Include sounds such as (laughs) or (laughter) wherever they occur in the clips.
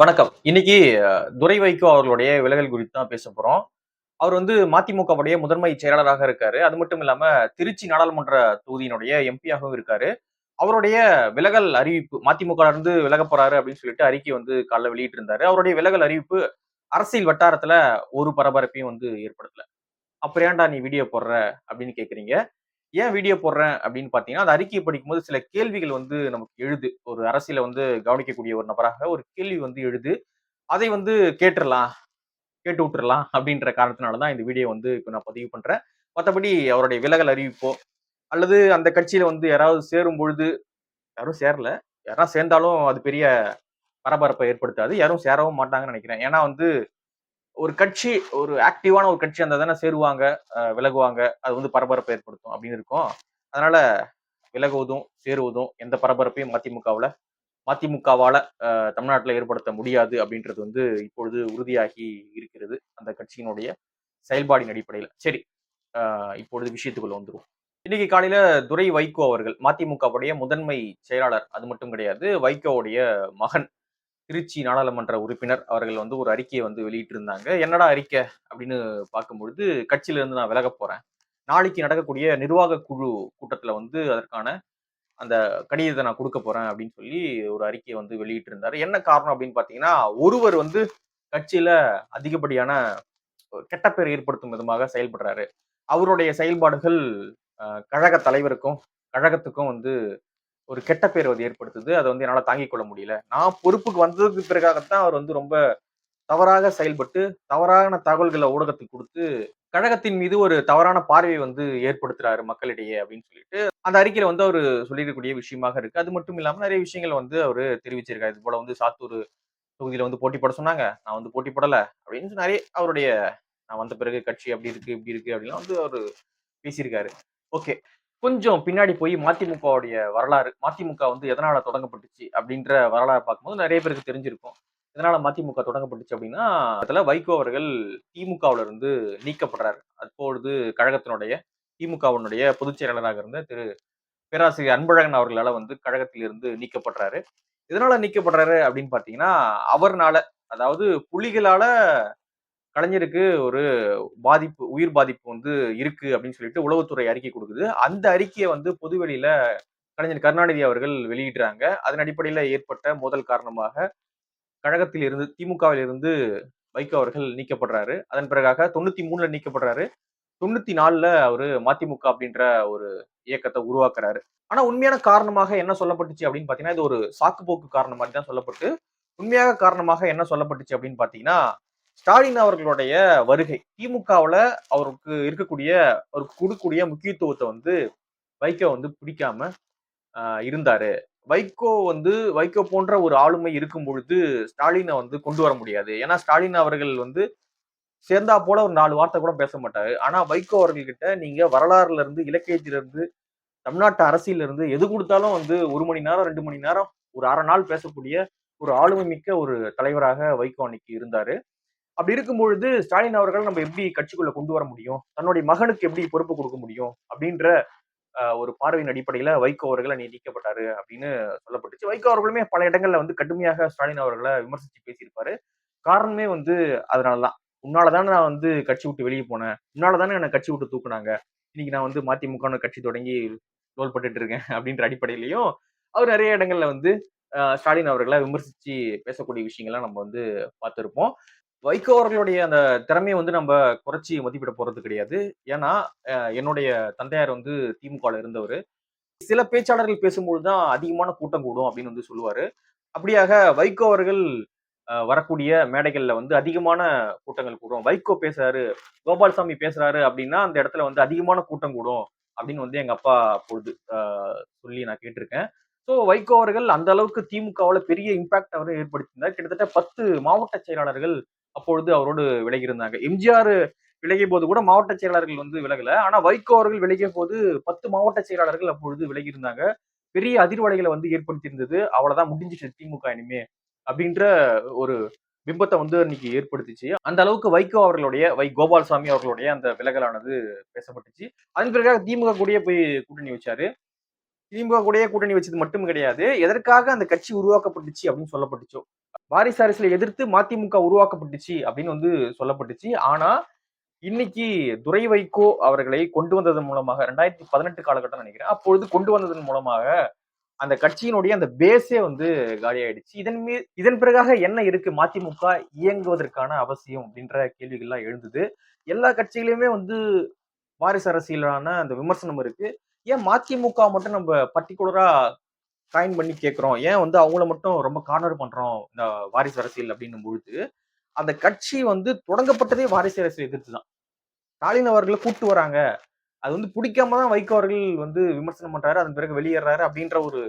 வணக்கம். இன்னைக்கு துரை வைகோ அவர்களுடைய விலகல் குறித்து தான் பேச போறோம். அவர் வந்து மதிமுகவுடைய முதன்மை செயலாளராக இருக்காரு. அது மட்டும் இல்லாம திருச்சி நாடாளுமன்ற தொகுதியினுடைய எம்பியாகவும் இருக்காரு. அவருடைய விலகல் அறிவிப்பு மதிமுக இருந்து விலக போறாரு அப்படின்னு சொல்லிட்டு அறிக்கை வந்து காலைல வெளியிட்டு இருந்தாரு அவருடைய விலகல் அறிவிப்பு அரசியல் வட்டாரத்துல ஒரு பரபரப்பையும் வந்து ஏற்படுத்தல. அப்புறம் ஏன்டா நீ வீடியோ போடுற அப்படின்னு கேக்குறீங்க. ஏன் வீடியோ போடுறேன் அப்படின்னு பார்த்தீங்கன்னா அந்த அறிக்கையை படிக்கும்போது சில கேள்விகள் வந்து நமக்கு எழுது. ஒரு அரசியலை வந்து கவனிக்கக்கூடிய ஒரு நபராக ஒரு கேள்வி வந்து எழுது. அதை வந்து கேட்டுடலாம் கேட்டு விட்டுறலாம் அப்படின்ற காரணத்தினால தான் இந்த வீடியோ வந்து இப்போ நான் பதிவு பண்ணுறேன் மற்றபடி அவருடைய விலகல் அறிவிப்போ அல்லது அந்த கட்சியில் வந்து யாராவது சேரும் பொழுது யாரும் சேரல. யாராவது சேர்ந்தாலும் அது பெரிய பரபரப்பை ஏற்படுத்தாது. யாரும் சேரவும் மாட்டாங்கன்னு நினைக்கிறேன். ஏன்னா வந்து ஒரு கட்சி ஒரு ஆக்டிவான ஒரு கட்சி அந்த தானே சேருவாங்க விலகுவாங்க. அது வந்து பரபரப்பை ஏற்படுத்தும் அப்படின்னு இருக்கும். அதனால விலகுவதும் சேருவதும் எந்த பரபரப்பையும் மதிமுகவில் மதிமுகவால் தமிழ்நாட்டில் ஏற்படுத்த முடியாது அப்படின்றது வந்து இப்பொழுது உறுதியாகி இருக்கிறது. அந்த கட்சியினுடைய செயல்பாடின் அடிப்படையில். சரி இப்பொழுது விஷயத்துக்குள்ள வந்துடும் இன்னைக்கு காலையில துரை வைகோ அவர்கள் மதிமுகவுடைய முதன்மை செயலாளர் அது மட்டும் கிடையாது வைகோவுடைய மகன் திருச்சி நாடாளுமன்ற உறுப்பினர் அவர்கள் வந்து ஒரு அறிக்கையை வந்து வெளியிட்டிருந்தாங்க. என்னடா அறிக்கை அப்படின்னு பார்க்கும்பொழுது கட்சியிலிருந்து நான் விலக போறேன். நாளைக்கு நடக்கக்கூடிய நிர்வாக குழு கூட்டத்துல வந்து அதற்கான அந்த கடிதத்தை நான் கொடுக்க போறேன் அப்படின்னு சொல்லி ஒரு அறிக்கையை வந்து வெளியிட்டிருந்தாரு. என்ன காரணம் அப்படின்னு பாத்தீங்கன்னா ஒருவர் வந்து கட்சியில அதிகப்படியான கெட்ட பேர் ஏற்படுத்தும் விதமாக செயல்படுறாரு. அவருடைய செயல்பாடுகள் கழக தலைவருக்கும் கழகத்துக்கும் வந்து ஒரு கெட்ட பேர் வந்து ஏற்படுத்துது. அதை வந்து என்னால் தாங்கிக் கொள்ள முடியல. நான் பொறுப்புக்கு வந்ததுக்கு பிறகாகத்தான் அவர் வந்து ரொம்ப தவறாக செயல்பட்டு தவறான தகவல்களை ஊடகத்துக்கு கொடுத்து கழகத்தின் மீது ஒரு தவறான பார்வையை வந்து ஏற்படுத்துறாரு மக்களிடையே அப்படின்னு சொல்லிட்டு அந்த அறிக்கையில வந்து அவர் சொல்லியிருக்கக்கூடிய விஷயமாக இருக்கு. அது மட்டும் இல்லாமல் நிறைய விஷயங்கள் வந்து அவர் தெரிவிச்சிருக்காரு. இது போல வந்து சாத்தூர் தொகுதியில வந்து போட்டி போட சொன்னாங்க. நான் வந்து போட்டி போடல அப்படின்னு சொல்லி நிறைய அவருடைய நான் வந்த பிறகு கட்சி அப்படி இருக்கு இப்படி இருக்கு அப்படின்லாம் வந்து அவர் பேசியிருக்காரு. ஓகே. கொஞ்சம் பின்னாடி போய் மதிமுகவுடைய வரலாறு மதிமுக வந்து எதனால தொடங்கப்பட்டுச்சு அப்படின்ற வரலாறு பார்க்கும்போது நிறைய பேருக்கு தெரிஞ்சிருக்கும். எதனால மதிமுக தொடங்கப்பட்டுச்சு அப்படின்னா அதில் வைகோ அவர்கள் திமுகவுல இருந்து நீக்கப்படுறாரு. அப்பொழுது கழகத்தினுடைய திமுகவினுடைய பொதுச் செயலாளராக இருந்த திரு பேராசிரியர் அன்பழகன் அவர்களால் வந்து கழகத்திலிருந்து நீக்கப்படுறாரு. எதனால நீக்கப்படுறாரு அப்படின்னு பார்த்தீங்கன்னா அவர்னால அதாவது புலிகளால கலைஞருக்கு ஒரு பாதிப்பு உயிர் பாதிப்பு வந்து இருக்கு அப்படின்னு சொல்லிட்டு உளவுத்துறை அறிக்கை கொடுக்குது. அந்த அறிக்கையை வந்து பொதுவெளியில கலைஞர் கருணாநிதி அவர்கள் வெளியிடுறாங்க. அதன் அடிப்படையில் ஏற்பட்ட மோதல் காரணமாக கழகத்தில் இருந்து திமுகவில் இருந்து வைகோ அவர்கள் நீக்கப்படுறாரு. அதன் பிறகாக தொண்ணூத்தி மூணுல நீக்கப்படுறாரு. தொண்ணூத்தி நாலுல அவரு மதிமுக அப்படின்ற ஒரு இயக்கத்தை உருவாக்குறாரு. ஆனா உண்மையான காரணமாக என்ன சொல்லப்பட்டுச்சு அப்படின்னு பாத்தீங்கன்னா இது ஒரு சாக்குப்போக்கு காரணம் மாதிரி தான் சொல்லப்பட்டு உண்மையாக காரணமாக என்ன சொல்லப்பட்டுச்சு அப்படின்னு பாத்தீங்கன்னா ஸ்டாலின் அவர்களுடைய வருகை திமுகவில் அவருக்கு இருக்கக்கூடிய அவருக்கு கொடுக்கக்கூடிய முக்கியத்துவத்தை வந்து வைகோ வந்து பிடிக்காம இருந்தார் இருந்தாரு. வைகோ வந்து வைகோ போன்ற ஒரு ஆளுமை இருக்கும் பொழுது ஸ்டாலினை வந்து கொண்டு வர முடியாது. ஏன்னா ஸ்டாலின் அவர்கள் வந்து சேர்ந்தா போல ஒரு நாலு வார்த்தை கூட பேச மாட்டாரு. ஆனா வைகோ அவர்கள்கிட்ட நீங்க வரலாறுல இருந்து இலக்கியத்திலிருந்து தமிழ்நாட்டு அரசியல இருந்து எது கொடுத்தாலும் வந்து ஒரு மணி நேரம் ரெண்டு மணி நேரம் ஒரு அரை நாள் பேசக்கூடிய ஒரு ஆளுமை மிக்க ஒரு தலைவராக வைகோ அன்னைக்கு இருந்தாரு. அப்படி இருக்கும் பொழுது ஸ்டாலின் அவர்கள் நம்ம எப்படி கட்சிக்குள்ள கொண்டு வர முடியும்? தன்னுடைய மகனுக்கு எப்படி பொறுப்பு கொடுக்க முடியும்? அப்படின்ற ஒரு பார்வையின் அடிப்படையில வைகோ அவர்கள் அன்னைக்கு நீக்கப்பட்டாரு அப்படின்னு சொல்லப்பட்டுச்சு. வைகோ அவர்களுமே பல இடங்கள்ல வந்து கடுமையாக ஸ்டாலின் அவர்களை விமர்சித்து பேசியிருப்பாரு. காரணமே வந்து அதனாலதான். உன்னாலதானே நான் வந்து கட்சி விட்டு வெளியே போனேன். உன்னாலதானே என்னை கட்சி விட்டு தூக்குனாங்க. இன்னைக்கு நான் வந்து மதிமுகன்னு கட்சி தொடங்கி ரோல் பட்டுட்டு இருக்கேன் (laughs) அப்படின்ற அடிப்படையிலையும் அவர் நிறைய இடங்கள்ல வந்து ஸ்டாலின் அவர்களை விமர்சிச்சு பேசக்கூடிய விஷயங்கள்லாம் நம்ம வந்து பார்த்துருப்போம். வைகோ அவர்களுடைய அந்த திறமையை வந்து நம்ம குறைச்சி மதிப்பிட போறது கிடையாது. ஏன்னா என்னுடைய தந்தையார் வந்து திமுகவில் இருந்தவர். சில பேச்சாளர்கள் பேசும்பொழுது தான் அதிகமான கூட்டம் கூடும் அப்படின்னு வந்து சொல்லுவாரு. அப்படியாக வைகோ அவர்கள் வரக்கூடிய மேடைகள்ல வந்து அதிகமான கூட்டங்கள் கூடும். வைகோ பேசுறாரு கோபால்சாமி பேசுறாரு அப்படின்னா அந்த இடத்துல வந்து அதிகமான கூட்டம் கூடும் அப்படின்னு வந்து எங்க அப்பா பொழுது சொல்லி நான் கேட்டிருக்கேன். ஸோ வைகோ அவர்கள் அந்த அளவுக்கு திமுகவில் பெரிய இம்பாக்ட் அவர் ஏற்படுத்தியிருந்தார். கிட்டத்தட்ட பத்து மாவட்ட செயலாளர்கள் அப்பொழுது அவரோடு விலகியிருந்தாங்க. எம்ஜிஆர் விலகிய போது கூட மாவட்ட செயலாளர்கள் வந்து விலகல. ஆனா வைகோ அவர்கள் விலகிய போது பத்து மாவட்ட செயலாளர்கள் அப்பொழுது விலகி இருந்தாங்க பெரிய அதிர்வலைகளை வந்து ஏற்படுத்தியிருந்தது. அவ்வளவுதான் முடிஞ்சிச்சு திமுக இனிமே அப்படின்ற ஒரு பிம்பத்தை வந்து இன்னைக்கு ஏற்படுத்திச்சு. அந்த அளவுக்கு வைகோ அவர்களுடைய வை கோபால்சாமி அவர்களுடைய அந்த விலகலானது பேசப்பட்டுச்சு. அதன் பிறகு திமுக கூடயே போய் கூட்டணி வச்சாரு. திமுக கூட கூட்டணி வச்சது மட்டும் கிடையாது. எதற்காக அந்த கட்சி உருவாக்கப்பட்டுச்சு அப்படின்னு சொல்லப்பட்டுச்சோ. வாரிசு அரசியலை எதிர்த்து மதிமுக உருவாக்கப்பட்டுச்சு அப்படின்னு வந்து சொல்லப்பட்டுச்சு. ஆனா இன்னைக்கு துரை வைகோ அவர்களை கொண்டு வந்ததன் மூலமாக ரெண்டாயிரத்தி பதினெட்டு காலகட்டம் நினைக்கிறேன். அப்பொழுது கொண்டு வந்ததன் மூலமாக அந்த கட்சியினுடைய அந்த பேஸே வந்து காலியாயிடுச்சு. இதன் மீது இதன் பிறகாக என்ன இருக்கு? மதிமுக இயங்குவதற்கான அவசியம் அப்படின்ற கேள்விகள்லாம் எழுந்தது. எல்லா கட்சிகளையுமே வந்து வாரிசு அரசியலான அந்த விமர்சனம் இருக்கு. ஏன் மதிமுக மட்டும் நம்ம பர்டிகுலரா காயின் பண்ணி கேட்குறோம் ஏன் வந்து அவங்கள மட்டும் ரொம்ப கார்னர் பண்றோம்? இந்த வாரிசு அரசியல் அப்படின்னும் பொழுது அந்த கட்சி வந்து தொடங்கப்பட்டதே வாரிசு அரசியல் எதிர்த்து தான் ஸ்டாலின் அவர்களை கூட்டு வராங்க. அது வந்து பிடிக்காம தான் வைகோ அவர்கள் வந்து விமர்சனம் பண்றாரு அதன் பிறகு வெளியேறாரு அப்படின்ற ஒரு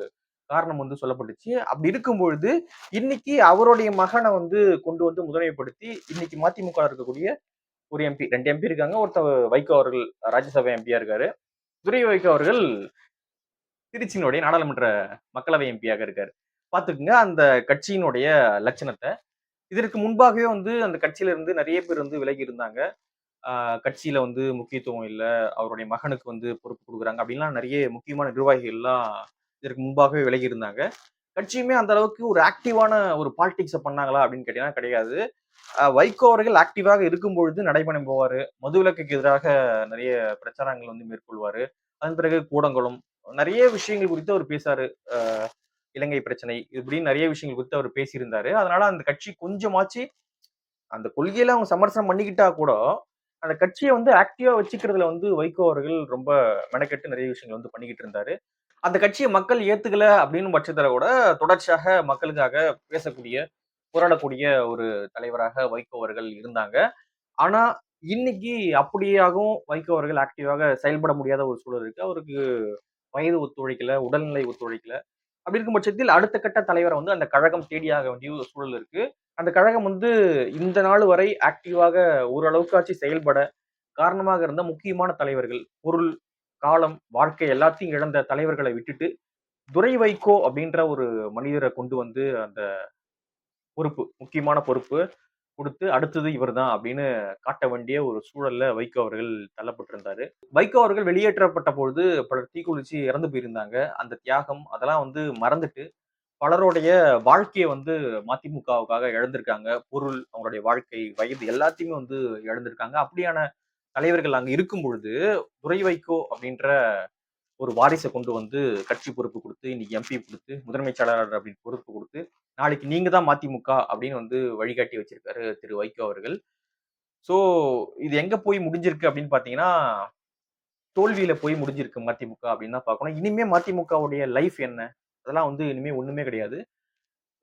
காரணம் வந்து சொல்லப்பட்டுச்சு. அப்படி இருக்கும் பொழுது இன்னைக்கு அவருடைய மகனை வந்து கொண்டு வந்து முதன்மைப்படுத்தி இன்னைக்கு மதிமுக இருக்கக்கூடிய ஒரு எம்பி ரெண்டு எம்பி இருக்காங்க. ஒருத்தர் வைகோ அவர்கள் ராஜ்யசபா எம்பியா இருக்காரு. துரை வைகோ அவர்கள் திருச்சியினுடைய நாடாளுமன்ற மக்களவை எம்பியாக இருக்காரு. பார்த்துக்குங்க அந்த கட்சியினுடைய லட்சணத்தை. இதற்கு முன்பாகவே வந்து அந்த கட்சியில இருந்து நிறைய பேர் வந்து விலகி இருந்தாங்க. ஆஹ் கட்சியில வந்து முக்கியத்துவம் இல்லை அவருடைய மகனுக்கு வந்து பொறுப்பு கொடுக்குறாங்க அப்படின்லாம் நிறைய முக்கியமான நிர்வாகிகள்லாம் இதற்கு முன்பாகவே விலகி இருந்தாங்க. கட்சியுமே அந்த அளவுக்கு ஒரு ஆக்டிவான ஒரு பாலிடிக்ஸை பண்ணாங்களா அப்படின்னு கேட்டீங்கன்னா கிடையாது. வைகோ அவர்கள் ஆக்டிவாக இருக்கும் பொழுது நடைபயணம் போவாரு. மதுவிலக்குக்கு எதிராக நிறைய பிரச்சாரங்கள் வந்து மேற்கொள்வாரு. அதன் பிறகு கூடங்குளம் நிறைய விஷயங்கள் குறித்து அவர் பேசாரு. ஆஹ் இலங்கை பிரச்சனை இப்படின்னு நிறைய விஷயங்கள் குறித்து அவர் பேசியிருந்தாரு. அதனால அந்த கட்சி கொஞ்சமாச்சு அந்த கொள்கையில அவங்க சமரசனம் பண்ணிக்கிட்டா கூட அந்த கட்சியை வந்து ஆக்டிவா வச்சுக்கிறதுல வந்து வைகோ அவர்கள் ரொம்ப மெனக்கெட்டு நிறைய விஷயங்கள் வந்து பண்ணிக்கிட்டு இருந்தாரு. அந்த கட்சியை மக்கள் ஏத்துக்கல அப்படின்னு பட்சத்தில் கூட தொடர்ச்சியாக மக்களுக்காக பேசக்கூடிய போராடக்கூடிய ஒரு தலைவராக வைகோ அவர்கள் இருந்தாங்க. ஆனா இன்னைக்கு அப்படியாகவும் வைகோ அவர்கள் ஆக்டிவாக செயல்பட முடியாத ஒரு சூழல் இருக்கு. அவருக்கு வயது ஒத்துழைக்கல உடல்நிலை ஒத்துழைக்கல. அப்படி இருக்கும் பட்சத்தில் அடுத்த கட்ட தலைவரை வந்து அந்த கழகம் தேடியாக வேண்டிய ஒரு சூழல் இருக்கு. அந்த கழகம் வந்து இந்த நாள் வரை ஆக்டிவாக ஓரளவுக்காச்சு செயல்பட காரணமாக இருந்த முக்கியமான தலைவர்கள் பொருள் காலம் வாழ்க்கை எல்லாத்தையும் இழந்த தலைவர்களை விட்டுட்டு துரை வைகோ அப்படின்ற ஒரு மனிதரை கொண்டு வந்து அந்த பொறுப்பு முக்கியமான பொறுப்பு கொடுத்து அடுத்தது இவர்தான் அப்படின்னு காட்ட வேண்டிய ஒரு சூழல்ல வைகோ அவர்கள் தள்ளப்பட்டிருந்தாரு. வைகோ அவர்கள் வெளியேற்றப்பட்ட பொழுது பலர் தீக்குளிச்சு இறந்து போயிருந்தாங்க. அந்த தியாகம் அதெல்லாம் வந்து மறந்துட்டு பலருடைய வாழ்க்கையை வந்து மதிமுகவுக்காக இழந்திருக்காங்க. பொருள் அவங்களுடைய வாழ்க்கை வயது எல்லாத்தையுமே வந்து இழந்திருக்காங்க. அப்படியான தலைவர்கள் அங்க இருக்கும் பொழுது துரை வைகோ அப்படின்ற ஒரு வாரிசை கொண்டு வந்து கட்சி பொறுப்பு கொடுத்து இன்னைக்கு எம்பி கொடுத்து முதன்மைச்சாளர் அப்படின்னு பொறுப்பு கொடுத்து நாளைக்கு நீங்க தான் மதிமுக அப்படின்னு வந்து வழிகாட்டி வச்சிருக்காரு திரு வைகோ அவர்கள். ஸோ இது எங்க போய் முடிஞ்சிருக்கு அப்படின்னு பாத்தீங்கன்னா தோல்வியில போய் முடிஞ்சிருக்கு மதிமுக அப்படின்னு தான் பார்க்கணும் இனிமே மதிமுகவுடைய லைஃப் என்ன? அதெல்லாம் வந்து இனிமே ஒண்ணுமே கிடையாது.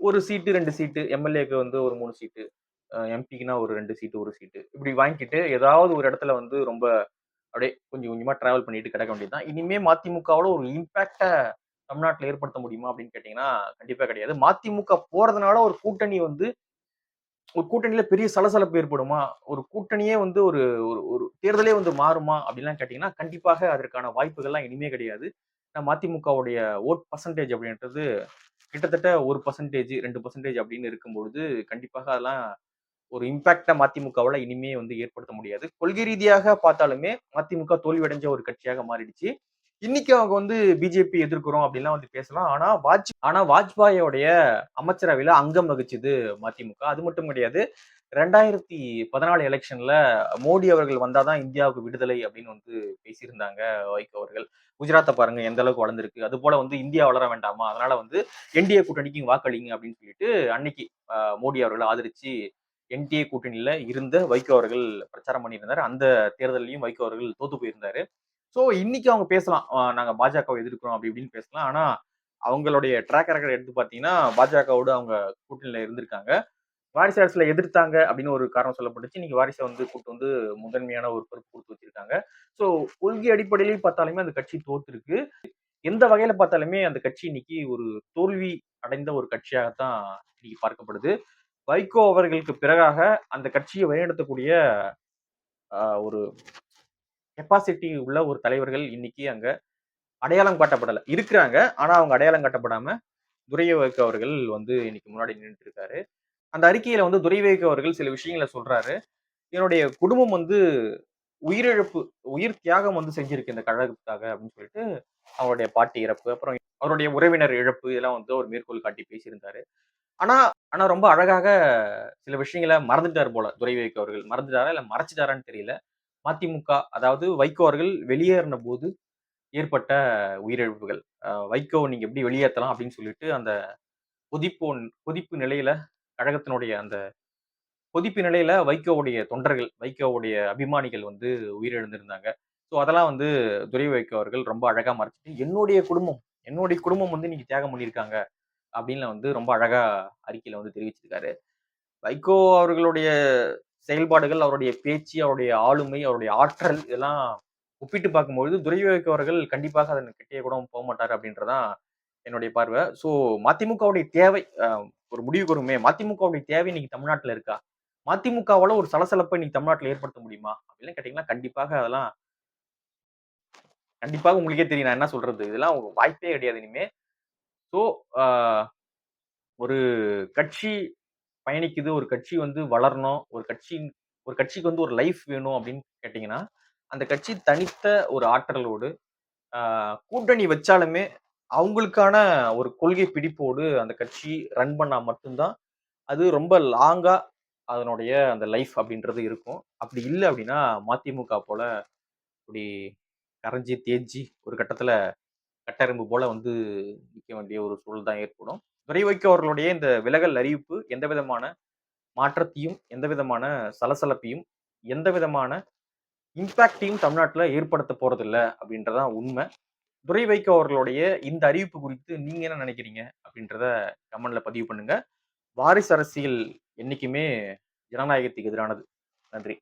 ஒரு சீட்டு ரெண்டு சீட்டு எம்எல்ஏக்கு வந்து ஒரு மூணு சீட்டு. எம்பிக்குனா ஒரு ரெண்டு சீட்டு ஒரு சீட்டு இப்படி வாங்கிட்டு ஏதாவது ஒரு இடத்துல வந்து ரொம்ப அப்படியே கொஞ்சம் கொஞ்சமா டிராவல் பண்ணிட்டு கிடக்க வேண்டியதுதான். இனிமே மதிமுகவோட ஒரு இம்பாக்டை தமிழ்நாட்டில் ஏற்படுத்த முடியுமா அப்படின்னு கேட்டீங்கன்னா கண்டிப்பா கிடையாது. மதிமுக போறதுனால ஒரு கூட்டணி வந்து ஒரு கூட்டணியில பெரிய சலசலப்பு ஏற்படுமா? ஒரு கூட்டணியே வந்து ஒரு ஒரு ஒரு தேர்தலே வந்து மாறுமா? அப்படின்லாம் கேட்டீங்கன்னா கண்டிப்பாக அதற்கான வாய்ப்புகள்லாம் இனிமே கிடையாது. மதிமுகவுடைய ஓட் பர்சன்டேஜ் அப்படின்றது கிட்டத்தட்ட ஒரு பர்சன்டேஜ் ரெண்டு பர்சன்டேஜ் அப்படின்னு இருக்கும்பொழுது கண்டிப்பாக அதெல்லாம் ஒரு இம்பாக்டா மதிமுகவால இனிமே வந்து ஏற்படுத்த முடியாது. கொள்கை ரீதியாக பார்த்தாலுமே மதிமுக தோல்வியடைஞ்ச ஒரு கட்சியாக மாறிடுச்சு. இன்னைக்கு அவங்க வந்து பிஜேபி எதிர்க்கிறோம் அப்படின்லாம் வந்து பேசலாம். ஆனா வாஜ் ஆனா வாஜ்பாயோடைய அமைச்சரவையில அங்கம் வகிச்சது மதிமுக. அது மட்டும் கிடையாது ரெண்டாயிரத்தி பதினாலு எலெக்ஷன்ல மோடி அவர்கள் வந்தாதான் இந்தியாவுக்கு விடுதலை அப்படின்னு வந்து பேசியிருந்தாங்க வைகோ அவர்கள். குஜராத்தை பாருங்க எந்த அளவுக்கு வளர்ந்துருக்கு. அது போல வந்து இந்தியா வளர வேண்டாமா? அதனால வந்து என்டிஏ கூட்டணிக்கு வாக்களிங்க அப்படின்னு சொல்லிட்டு அன்னைக்கு மோடி அவர்களை ஆதரிச்சு என்டிஏ கூட்டணியில இருந்த வைகோ அவர்கள் பிரச்சாரம் பண்ணியிருந்தாரு. அந்த தேர்தலையும் வைகோ அவர்கள் தோத்து போயிருந்தாரு. ஸோ இன்னைக்கு அவங்க பேசலாம். நாங்க பாஜகவை எதிர்க்கிறோம் அப்படி இப்படின்னு பேசலாம். ஆனா அவங்களுடைய ட்ராக் ரெக்கார்ட் எடுத்து பார்த்தீங்கன்னா பாஜகவோடு அவங்க கூட்டணியில இருந்திருக்காங்க. வாரிசு அரசுல எதிர்த்தாங்க அப்படின்னு ஒரு காரணம் சொல்லப்பட்டுச்சு. இன்னைக்கு வாரிசை வந்து கூட்டு வந்து முதன்மையான ஒரு பொறுப்பு கொடுத்து வச்சிருக்காங்க. ஸோ கொள்கை அடிப்படையிலேயே பார்த்தாலுமே அந்த கட்சி தோத்துருக்கு. எந்த வகையில பார்த்தாலுமே அந்த கட்சி இன்னைக்கு ஒரு தோல்வி அடைந்த ஒரு கட்சியாகத்தான் இன்னைக்கு பார்க்கப்படுது. வைகோ அவர்களுக்கு பிறகாக அந்த கட்சியை வழிநடத்தக்கூடிய ஒரு கெப்பாசிட்டி உள்ள ஒரு தலைவர்கள் இன்னைக்கு அங்க அடையாளம் காட்டப்படலை. இருக்கிறாங்க. ஆனா அவங்க அடையாளம் காட்டப்படாம துரைவேக்கு அவர்கள் வந்து இன்னைக்கு முன்னாடி நின்றுட்டு இருக்காரு அந்த அறிக்கையில வந்து துரைவேக்கு அவர்கள் சில விஷயங்களை சொல்றாரு. என்னுடைய குடும்பம் வந்து உயிரிழப்பு உயிர் தியாகம் வந்து செஞ்சிருக்கு இந்த கழகத்துக்காக அப்படின்னு சொல்லிட்டு அவருடைய பாட்டி இறப்பு அப்புறம் அவருடைய உறவினர் இழப்பு இதெல்லாம் வந்து அவர் மேற்கோள் காட்டி பேசியிருந்தாரு. ஆனா ஆனா ரொம்ப அழகாக சில விஷயங்களை மறந்துட்டார் போல துரை வைகோ அவர்கள். மறந்துட்டாரா இல்ல மறைச்சிட்டாரான்னு தெரியல. மதிமுக அதாவது வைகோ அவர்கள் வெளியேறின போது ஏற்பட்ட உயிரிழப்புகள். வைகோ நீங்க எப்படி வெளியேற்றலாம் அப்படின்னு சொல்லிட்டு அந்த கொதிப்போ கொதிப்பு நிலையில கழகத்தினுடைய அந்த கொதிப்பு நிலையில வைகோவுடைய தொண்டர்கள் வைகோவுடைய அபிமானிகள் வந்து உயிரிழந்திருந்தாங்க. ஸோ அதெல்லாம் வந்து துரை வைகோ அவர்கள் ரொம்ப அழகா மறைச்சிட்டு என்னுடைய குடும்பம் என்னுடைய குடும்பம் வந்து நீங்க தியாகம் பண்ணியிருக்காங்க. அப்படின்னு வந்து ரொம்ப அழகா அறிக்கையில வந்து தெரிவிச்சிருக்காரு. வைகோ அவர்களுடைய செயல்பாடுகள் அவருடைய பேச்சு அவருடைய ஆளுமை அவருடைய ஆற்றல் இதெல்லாம் ஒப்பிட்டு பார்க்கும்பொழுது துரை அவர்கள் கண்டிப்பாக அதன் கிட்டே கூட போக மாட்டார் அப்படின்றதான் என்னுடைய பார்வை. ஸோ மதிமுகவுடைய தேவை ஒரு முடிவுக்கு வருமே மதிமுகவுடைய தேவை இன்னைக்கு தமிழ்நாட்டில் இருக்கா? மதிமுகவால ஒரு சலசலப்பை இன்னைக்கு தமிழ்நாட்டில் ஏற்படுத்த முடியுமா? அப்படின்னு கேட்டீங்கன்னா கண்டிப்பாக அதெல்லாம் கண்டிப்பாக உங்களுக்கே தெரியும். நான் என்ன சொல்றது? இதெல்லாம் ஒரு வாய்ப்பே கிடையாது இனிமே. ஸோ ஒரு கட்சி பயணிக்குது. ஒரு கட்சி வந்து வளரணும். ஒரு கட்சி ஒரு கட்சிக்கு வந்து ஒரு லைஃப் வேணும் அப்படின்னு கேட்டிங்கன்னா அந்த கட்சி தனித்த ஒரு ஆற்றலோடு கூட்டணி வச்சாலுமே அவங்களுக்கான ஒரு கொள்கை பிடிப்போடு அந்த கட்சி ரன் பண்ணால் மட்டும்தான் அது ரொம்ப லாங்காக அதனுடைய அந்த லைஃப் அப்படின்றது இருக்கும். அப்படி இல்லை அப்படின்னா மதிமுக போல இப்படி கரைஞ்சி தேஞ்சி ஒரு கட்டத்தில் கட்டரம்பு போல வந்து நிற்க வேண்டிய ஒரு சூழல் தான் ஏற்படும். துரை அவர்களுடைய இந்த விலகல் அறிவிப்பு எந்த விதமான மாற்றத்தையும் எந்த விதமான சலசலப்பையும் எந்த விதமான இம்பாக்டையும் தமிழ்நாட்டில் ஏற்படுத்த போறதில்ல அப்படின்றதான் உண்மை. துரை வைகோ அவர்களுடைய இந்த அறிவிப்பு குறித்து நீங்க என்ன நினைக்கிறீங்க அப்படின்றத கமெண்ட்ல பதிவு பண்ணுங்க. வாரிசு அரசியல் என்னைக்குமே ஜனநாயகத்துக்கு எதிரானது. நன்றி.